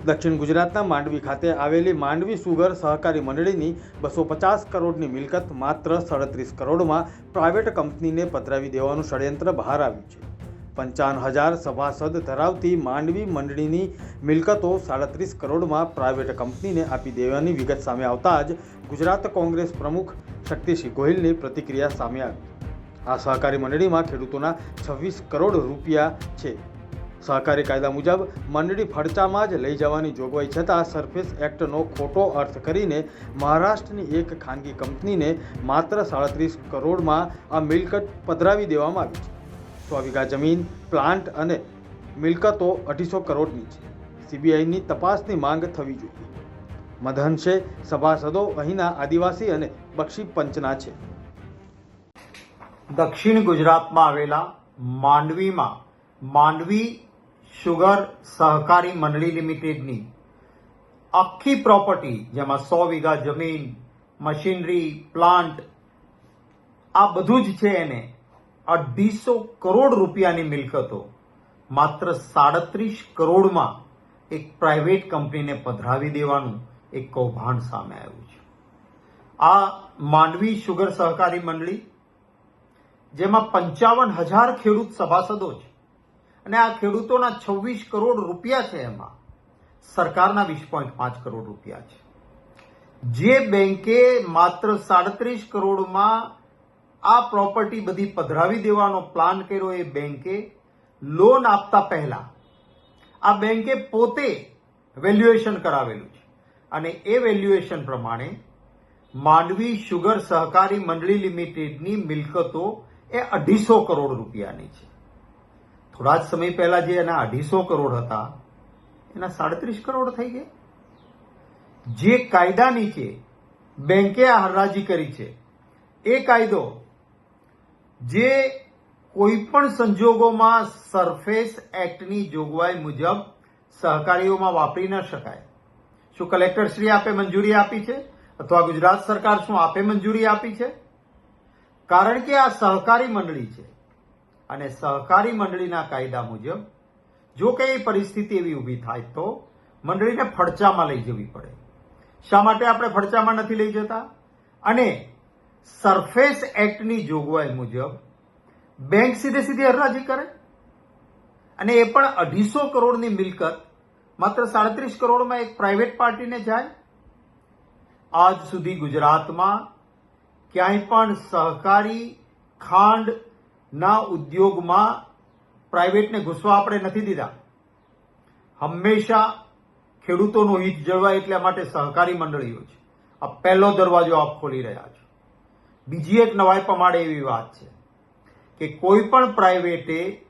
દક્ષિણ ગુજરાતના માંડવી ખાતે આવેલી માંડવી સુગર સહકારી મંડળીની બસો પચાસ કરોડની મિલકત માત્ર સાડત્રીસ કરોડમાં પ્રાઇવેટ કંપનીને પધરાવી દેવાનું ષડયંત્ર બહાર આવ્યું છે. પંચાવન હજાર સભાસદ ધરાવતી માંડવી મંડળીની મિલકતો સાડત્રીસ કરોડમાં પ્રાઇવેટ કંપનીને આપી દેવાની વિગત સામે આવતા જ ગુજરાત કોંગ્રેસ પ્રમુખ શક્તિસિંહ ગોહિલની પ્રતિક્રિયા સામે આવી. આ સહકારી મંડળીમાં ખેડૂતોના છવ્વીસ કરોડ રૂપિયા છે. સહકારી કાયદા મુજબ મંડળી ફડચામાં જ લઈ જવાની જોગવાઈ છતાં સરફેસ એક્ટનો ખોટો અર્થ કરીને મહારાષ્ટ્રની એક ખાનગી કંપનીને માત્ર સાડત્રીસ કરોડમાં આ મિલકત પધરાવી દેવામાં આવી છે. સો વીઘા જમીન, પ્લાન્ટ અને મિલકતો અઢીસો કરોડની છે. સીબીઆઈની તપાસની માંગ થવી જોઈએ. મધનશે સભાસદો અહીંના આદિવાસી અને બક્ષી પંચના છે. દક્ષિણ ગુજરાતમાં આવેલા માંડવીમાં માંડવી શુગર સહકારી મંડળી લિમિટેડની આખી પ્રોપર્ટી, જેમાં સો વીઘા જમીન, મશીનરી, પ્લાન્ટ, આ બધું જ છે એને અઢીસો કરોડ રૂપિયાની મિલકતો. માત્ર સાડત્રીસ કરોડમાં એક પ્રાઇવેટ કંપનીને પધરાવી દેવાનું એક કૌભાંડ સામે આવ્યું છે. આ માંડવી સુગર સહકારી મંડળી, જેમાં પંચાવન હજાર ખેડૂત સભાસદો છે. અને આ ખેડૂતોના છવ્વીસ કરોડ રૂપિયા છે એમાં. સરકારના વીસ પોઈન્ટ પાંચ કરોડ રૂપિયા છે. જે બેંકે માત્ર સાડત્રીસ કરોડમાં આ પ્રોપર્ટી બધી પધરાવી દેવાનો પ્લાન કર્યો એ બેંકે, લોન આપતા પહેલા આ બેંકે પોતે વેલ્યુએશન કરાવેલું છે. અને એ વેલ્યુએશન પ્રમાણે માંડવી સુગર સહકારી મંડળી લિમિટેડની મિલકતો એ અઢીસો કરોડ રૂપિયાની છે. થોડા જ સમય પહેલા જે એના અઢીસો કરોડ હતા, એના સાડત્રીસ કરોડ થઈ ગયા. જે કાયદા નીચે બેંકે આ હરાજી કરી છે, એ કાયદો જે કોઈ પણ સંજોગોમાં સરફેસ એક્ટની જોગવાઈ મુજબ સહકારીઓમાં વાપરી ન શકાય. શું કલેક્ટરશ્રી આપે મંજૂરી આપી છે? અથવા ગુજરાત સરકાર શું આપે મંજૂરી આપી છે? કારણ કે આ સહકારી મંડળી છે. અને સહકારી મંડળીના કાયદા મુજબ, જો કઈ પરિસ્થિતિ એવી ઊભી થાય તો મંડળીને ફડચામાં લઈ જવી પડે. શા માટે આપણે ફડચામાં નથી લઈ જતા? અને સરફેસ એક્ટની જોગવાઈ મુજબ બેંક સીધે સીધી હરાજી કરે. અને એ પણ અઢીસો કરોડની મિલકત, માત્ર સાડત્રીસ કરોડમાં એક પ્રાઇવેટ પાર્ટીને જાય. આજ સુધી ગુજરાતમાં ક્યાંય પણ સહકારી ખાંડના ઉદ્યોગમાં પ્રાઇવેટને ઘૂસવા આપણે નથી દીધા. હંમેશા ખેડૂતોનું હિત જળવાય એટલા માટે સહકારી મંડળીઓ છે. આ પહેલો દરવાજો આપ ખોલી રહ્યા છો. બીજી એક નવાઈ પમાડે એવી વાત છે કે કોઈ પણ પ્રાઇવેટે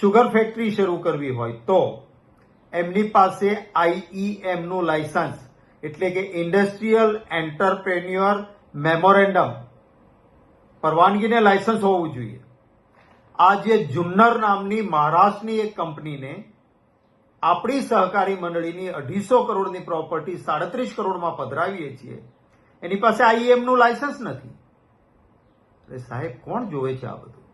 શુગર ફેક્ટરી શરૂ કરવી હોય તો એમની પાસે આઈઈએમનું લાયસન્સ એટલે કે ઇન્ડસ્ટ્રીયલ એન્ટરપ્રેન્યુઅર મેમોરેન્ડમ પરવાનગીને લાયસન્સ હોવું જોઈએ. આ જે જુન્નર નામની મહારાષ્ટ્રની એક કંપનીને આપણી સહકારી મંડળીની અઢીસો કરોડની પ્રોપર્ટી સાડત્રીસ કરોડમાં પધરાવીએ છીએ. એની પાસે આઈએમનું લાયસન્સ નથી. એટલે સાહેબ, કોણ જોવે છે આ બધું?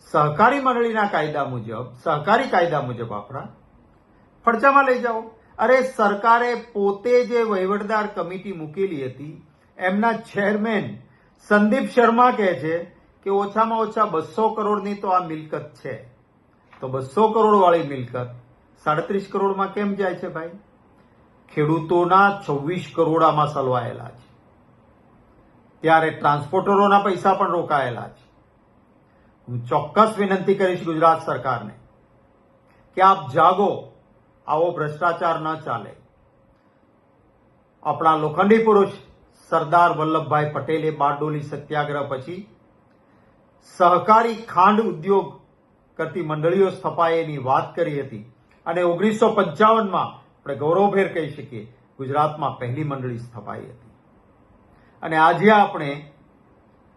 સહકારી મંડળીના કાયદા મુજબ, સહકારી કાયદા મુજબ આપણા. ફડચામાં લઈ જાઓ. અરે સરકારે પોતે જે વહીવટદાર કમિટી મૂકેલી હતી, એમના ચેરમેન સંદીપ શર્મા કહે છે કે ઓછામાં ઓછા બસો કરોડની તો આ મિલકત છે. તો બસો કરોડ વાળી મિલકત સાડત્રીસ કરોડમાં કેમ જાય છે ભાઈ? ખેડૂતોના છવ્વીસ કરોડ આમાં સલવાયેલા છે. ત્યારે ટ્રાન્સપોર્ટરોના પૈસા પણ રોકાયેલા છે. હું ચોક્કસ વિનંતી કરીશ ગુજરાત સરકારને કે આપ જાગો, આવો ભ્રષ્ટાચાર ન ચાલે. આપણા લોખંડી પુરુષ સરદાર વલ્લભભાઈ પટેલે બારડોલી સત્યાગ્રહ પછી સહકારી ખાંડ ઉદ્યોગ કરતી મંડળીઓ સ્થપાયેની વાત કરી હતી અને ઓગણીસો પંચાવનમાં આપણે ગૌરવભેર કહી શકીએ, ગુજરાતમાં પહેલી મંડળી સ્થપાઈ હતી. અને આજે આપણે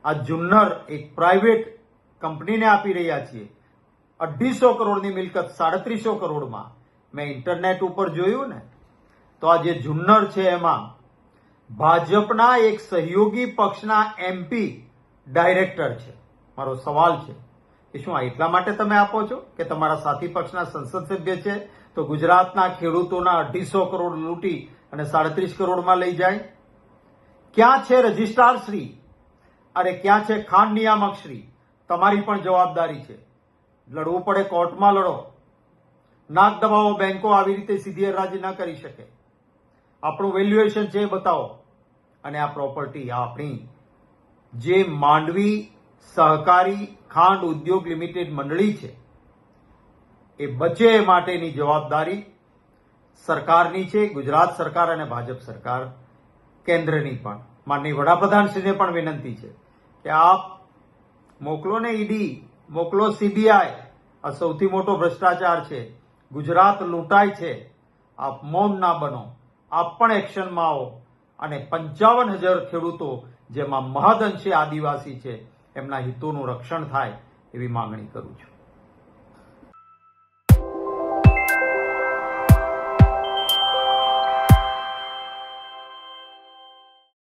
આ જુન્નર એક પ્રાઇવેટ કંપનીને આપી રહ્યા છીએ. અઢીસો કરોડની મિલકત સાડત્રીસો કરોડમાં મેં ઇન્ટરનેટ ઉપર જોયું ને, તો આ જે જુન્નર છે એમાં ભાજપના એક સહયોગી પક્ષના એમપી ડાયરેક્ટર છે. મારો સવાલ છે. કે શું આ એટલા માટે તમે આપો છો કે તમારા સાથી પક્ષના સંસદ સભ્ય છે? તો ગુજરાતના ખેડૂતોના અઢીસો કરોડ લૂંટી અને સાડત્રીસ કરોડમાં લઈ જાય. ક્યાં છે રજિસ્ટ્રાર શ્રી? અરે ક્યાં છે ખાંડ નિયામક શ્રી? તમારી પણ જવાબદારી છે. લડવું પડે કોર્ટમાં લડો. નાક દબાવો બેંકો આવી રીતે સીધી હરાજી ન કરી શકે. આપણું વેલ્યુએશન છે એ બતાવો. અને આ પ્રોપર્ટી આપણી જે માંડવી સહકારી ખાંડ ઉદ્યોગ લિમિટેડ મંડળી છે. એ બચે માટેની જવાબદારી સરકારની છે, ગુજરાત સરકાર અને ભાજપ સરકાર કેન્દ્રની પણ. માનની વડાપ્રધાનશ્રીને પણ વિનંતી છે કે આપ મોકલો ને ઈડી, મોકલો સીબીઆઈ. આ સૌથી મોટો ભ્રષ્ટાચાર છે. ગુજરાત લૂંટાય છે. આપ મૌન ના બનો. આપ પણ એક્શનમાં આવો. અને પંચાવન હજાર ખેડૂતો, જેમાં મહદ અંશે આદિવાસી છે એમના હિતોનું રક્ષણ થાય એવી માંગણી કરું છું.